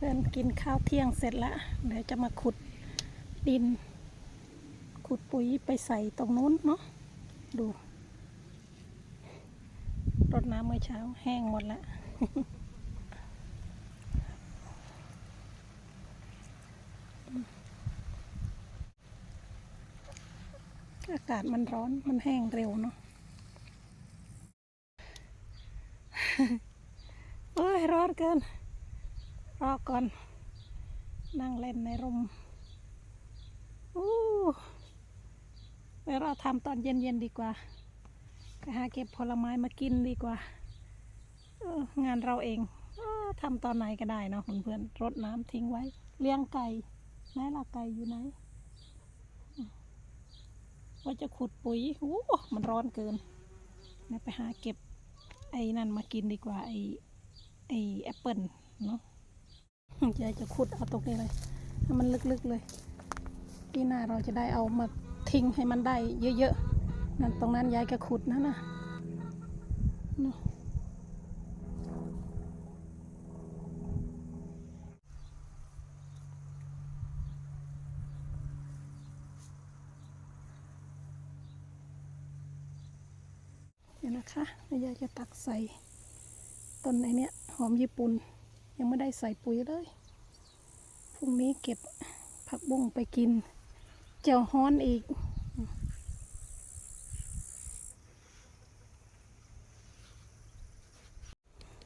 เพื่อนกินข้าวเที่ยงเสร็จแล้วเดี๋ยวจะมาขุดดิน ขุดปุ๋ยไปใส่ตรงนู้นเนาะดูรดน้ำเมื่อเช้าแห้งหมดล้วอากาศมันร้อนมันแห้งเร็วเนาะโอ้ยร้อนเกิน รอก่อน นั่งเล่นในร่มอู้ไปเราทำตอนเย็นๆดีกว่าไปหาเก็บผลไม้มากินดีกว่าเองานเราเองอทำตอนไหนก็ได้เนาะเพื่อนๆรดน้ำทิ้งไว้ เลี้ยงไก่ไหนล่ะไก่อยู่ไหน ว่าจะขุดปุ๋ยอู้มันร้อนเกินไปหาเก็บไอ้นั่นมากินดีกว่าไอ้ไอ้แอปเปิลเนาะ ยายจะขุดเอาตรงนี้เลยให้มันลึกๆเลยปีหน้าเราจะได้เอามาทิ้งให้มันได้เยอะๆนั่นตรงนั้นยายก็ขุดนะนะเนาะเดี๋ยวนะคะยายจะตักใส่ต้นไอเนี้ยหอมญี่ปุ่น ยังไม่ได้ใส่ปุ๋ยเลย พรุ่งนี้เก็บผักบุ้งไปกิน เจียวฮ้อนอีก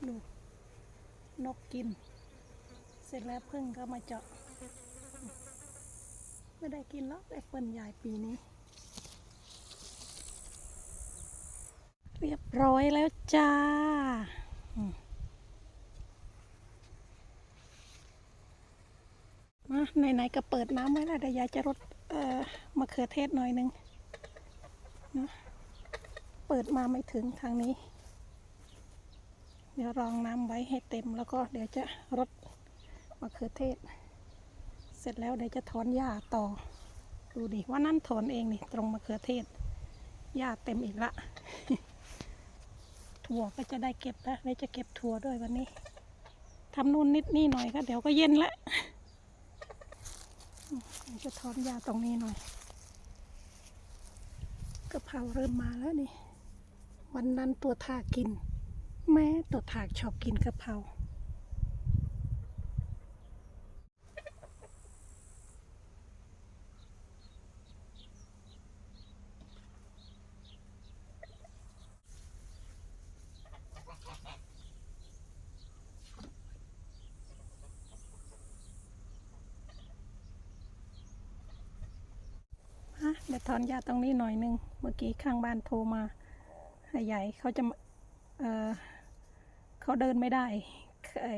ดู นกกิน เสร็จแล้วพึ่งก็มาเจาะ ไม่ได้กินแล้วแอปเปิลใหญ่ปีนี้ เรียบร้อยแล้วจ้า มา ไหนๆก็เปิดน้ำไว้แล้วเดี๋ยวยายจะรดเอ่อมะเขือเทศหน่อยหนึงนะเปิดมาไม่ถึงทางนี้ เดี๋ยวรองน้ำไว้ให้เต็มแล้วก็เดี๋ยวจะรดมะเขือเทศ เสร็จแล้วเดี๋ยวจะถอนหญ้าต่อ ดูดิว่านั่นถอนเองนี่ตรงมะเขือเทศหญ้าเต็มอีกละถั่วก็จะได้เก็บแล้วเดี๋ยวจะเก็บถั่วด้วยวันนี้ทำนู่นนิดนี่หน่อยก็เดี๋ยวก็เย็นละ จะถอนยาตรงนี้หน่อยกะเพราเริ่มมาแล้วนี่ วันนั้นตัวทากกิน แม่ตัวทากชอบกินกะเพรา ดี๋ยวถอนยาตรงนี้หน่อยนึง เมื่อกี้ข้างบ้านโทรมาให้ใหญ่เขาจะมาเออเขาเดินไม่ได้ไอ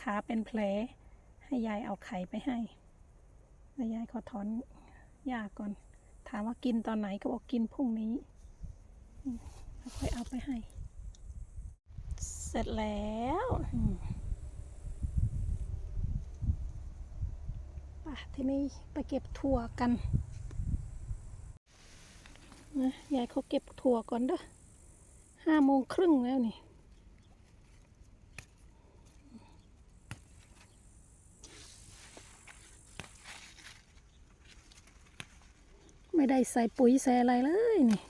ขาเป็นแผล ให้ยายเอาไข่ไปให้แล้วยายขอถอนยาก่อน ถามว่ากินตอนไหนก็บอกกินพรุ่งนี้อืมแล้วค่อยเอาไปให้ เสร็จแล้วอืมไป่ะทีนี้ไปเก็บถั่วกัน นะยายเขาเก็บถั่วก่อนเด้อห้าโมงครึ่งแล้วนี่ ไม่ได้ใส่ปุ๋ยใส่อะไรเลยนี่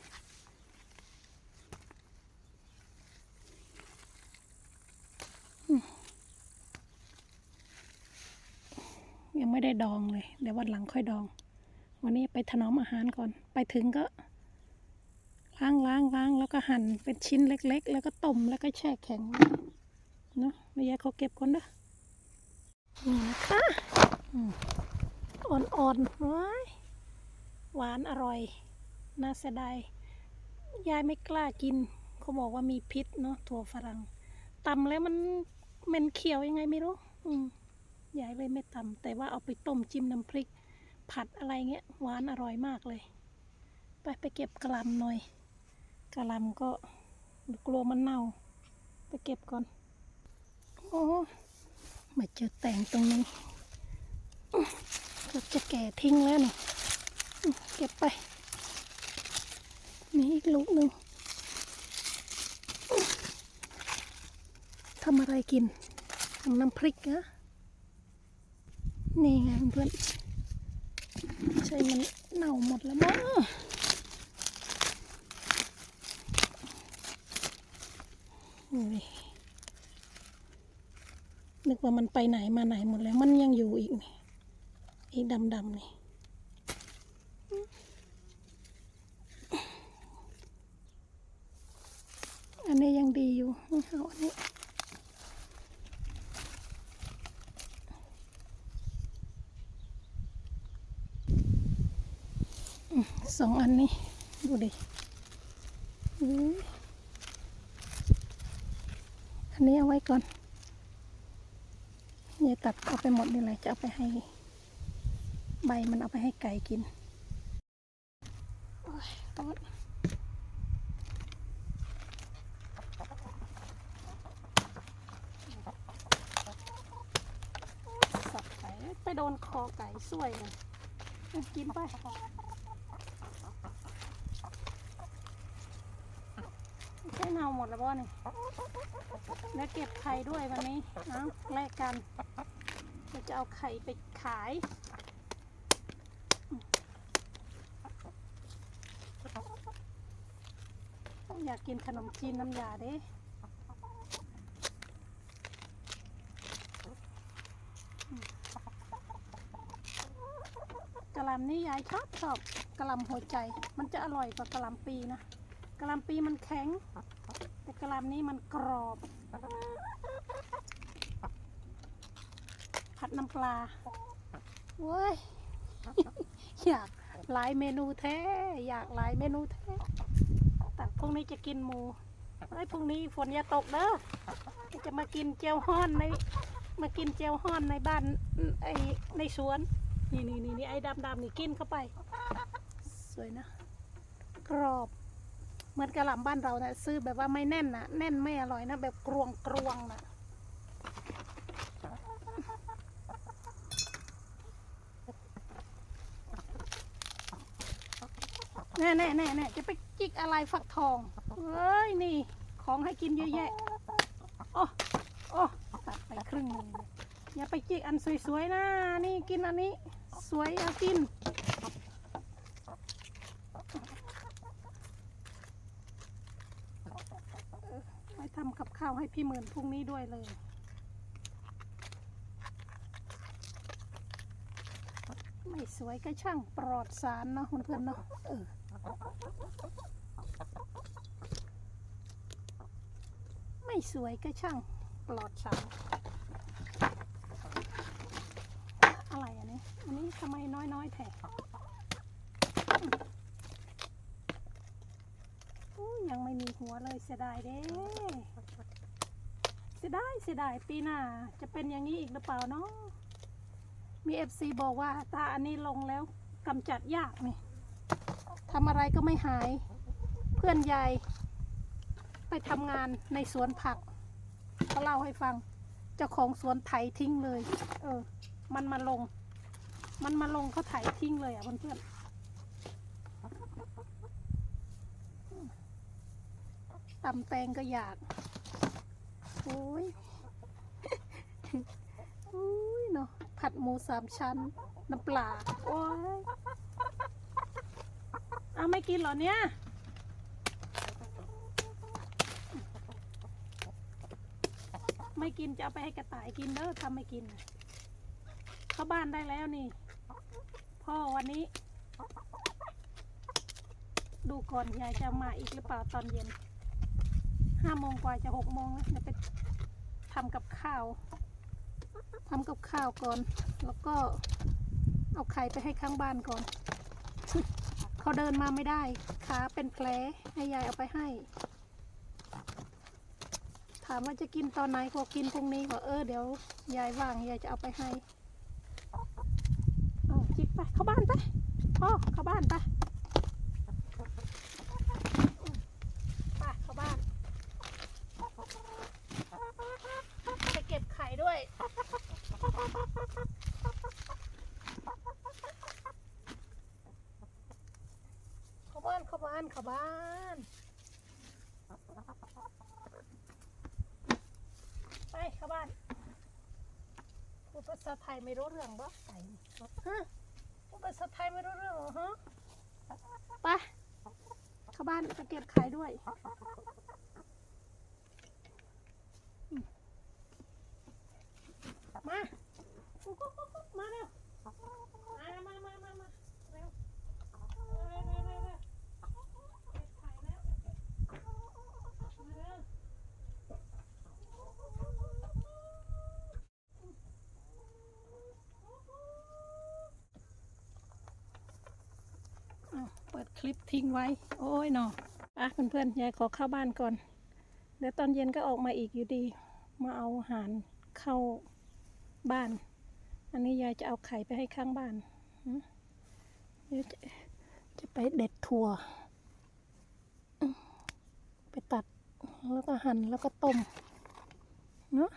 ยังไม่ได้ดองเลย เดี๋ยววันหลังค่อยดอง วันนี้ไปถนอมอาหารก่อน ไปถึงก็ ล้างล้างล้างแล้วก็หั่นเป็นชิ้นเล็ก ๆ แล้วก็ต้มแล้วก็แช่แข็งเนาะไม่ยายเขาเก็บก่อนเด้อนี่นะคะอ่อนๆว้ายหวานอร่อย น่าเสียดายยายไม่กล้ากิน เขาบอกว่ามีพิษเนาะถั่วฝรั่งตำแล้วมันเหม็นเขียวยังไงไม่รู้อืมยายเลยไม่ตำแต่ว่าเอาไปต้มจิ้มน้ำพริก ผัดอะไรเงี้ยหวานอร่อยมากเลย ไปไปเก็บกระหลำหน่อย กระลำก็กลัวมันเน่า ไปเก็บก่อน โอ้ มาเจอแต่งตรงนี้กือบจะแก่ทิ้งแล้วนี่ เก็บไป นี่อีกลูกหนึ่งทำอะไรกินทำน้ำพริกนะนี่ไงเพื่อน ใช่มันเน่าหมดแล้วมั้ง นึกว่ามันไปไหนมาไหนหมดแล้ว มันยังอยู่อีกนี่อีกดำๆนี่อันนี้ยังดีอยู่เอาอันนี้สองอันนี้ดูดิ นนี้เอาไว้ก่อนอย่าตัดเอาไปหมดนี่เลยจะเอาไปให้ ใบมันเอาไปให้ไก่กินโอ้ยร้นสับไปไปโดนคอไก่สวยเลยกินไป ใช่ เน่าหมดแล้วบ่นี่แล้วเก็บไข่ด้วยวันนี้เอาแลกกันเราจะเอาไข่ไปขายอยากกินขนมจีนน้ำยาเด้กะหล่ำนี่ยายชอบชอบกะหล่ำหัวใจ มันจะอร่อยกว่ากะหล่ำปีนะกะหล่ำปีมันแข็ง กะหล่ำนี้มันกรอบ ผัดน้ำปลาเว้ย อยากหลายเมนูแท้ อยากหลายเมนูแท้แต่พรุ่งนี้จะกินหมูไอ้พรุ่งนี้ฝนอย่าตกเด้อจะมากินเจียวฮ้อนในมากินเจียวฮ้อนในบ้านไอ้ในสวน นี่นี่นี่นี่ไอ้ดำดำนี่กินเข้าไป สวยนะ กรอบ เหมือนกระหล่ำบ้านเรานะซื้อแบบว่าไม่แน่นนะแน่นไม่อร่อยนะแบบกรวงกรวงนะแน่แน่แน่แน่จะไปจิกอะไรฝักทองเอ้ยนี่ ของให้กินเยอะแยะโอ้โอ้ตัดไปครึ่งนึงอย่าไปจิกอันสวยๆนะนี่กินอันนี้ สวยเอากิน ไว้ทำกับข้าวให้พี่หมื่นพรุ่งนี้ด้วยเลยไม่สวยก็ช่างปลอดสารเนาะเพื่อนๆเนาะเออไม่สวยก็ช่างปลอดสารอะไรอันนี้ อันนี้ทำไมน้อยๆแท้ ยังไม่มีหัวเลยเสียดายเด้เสียดายเสียดายปีหน้าจะเป็นอย่างนี้อีกหรือเปล่าเนาะมีเอฟซีบอกว่าถ้าอันนี้ลงแล้วกำจัดยากนี่ทำอะไรก็ไม่หาย เพื่อนยายไปทำงานในสวนผักเขาเล่าให้ฟังเจ้าของสวนไถทิ้งเลย เออ มันมาลง มันมาลงเขาไถทิ้งเลยอะเพื่อนๆ ตำแตงก็อยากโอ้ยโอ้ยเนาะผัดหมูสามชั้น น้ำปลาโอ้ยเอาไม่กินเหรอเนี่ยไม่กินจะเอาไปให้กระต่ายกินเด้อทำไม่กินเข้าบ้านได้แล้วนี่ พ่อวันนี้ ดูก่อนยายจะมาอีกหรือเปล่าตอนเย็น ห้าโมงกว่าจะหกโมงแล้วเดี๋ยวไปทำกับข้าวทำกับข้าวก่อน แล้วก็เอาไข่ไปให้ข้างบ้านก่อน เขาเดินมาไม่ได้ ขาเป็นแผลให้ยายเอาไปให้ ถามว่าจะกินตอนไหนก็กินพรุ่งนี้ก็เออเดี๋ยวยายว่างยายจะเอาไปให้เอาจิกไปเข้าบ้านไปพ่อเข้าบ้าน ไปเก็บไข่ด้วย เข้าบ้านเข้าบ้านเข้าบ้านไปเข้าบ้านษาไทยไม่รู้เรื่องบ่ไก่ฮะพูดภาษาไทยไม่รู้เรื่องเหรอฮะไปเข้าบ้านไปเก็บไข่ด้วยอืมมากุ๊กกุ๊กกุ๊กกุ๊กมาเร็วมามามามามาเร็วเร็วเร็วเร็วเร็วเก็บไข่แล้วมาเร็ว อ้าวเปิด คลิปทิ้งไว้ โอ้ยหนออะเพื่อนๆยายขอเข้าบ้านก่อน เดี๋ยวตอนเย็นก็ออกมาอีกอยู่ดี มาเอาอาหารเข้าบ้าน อันนี้ยายจะเอาไข่ไปให้ข้างบ้านเดี๋ยวจะจะไปเด็ดถั่ว ไปตัดแล้วก็หั่นแล้วก็ต้มเนาะ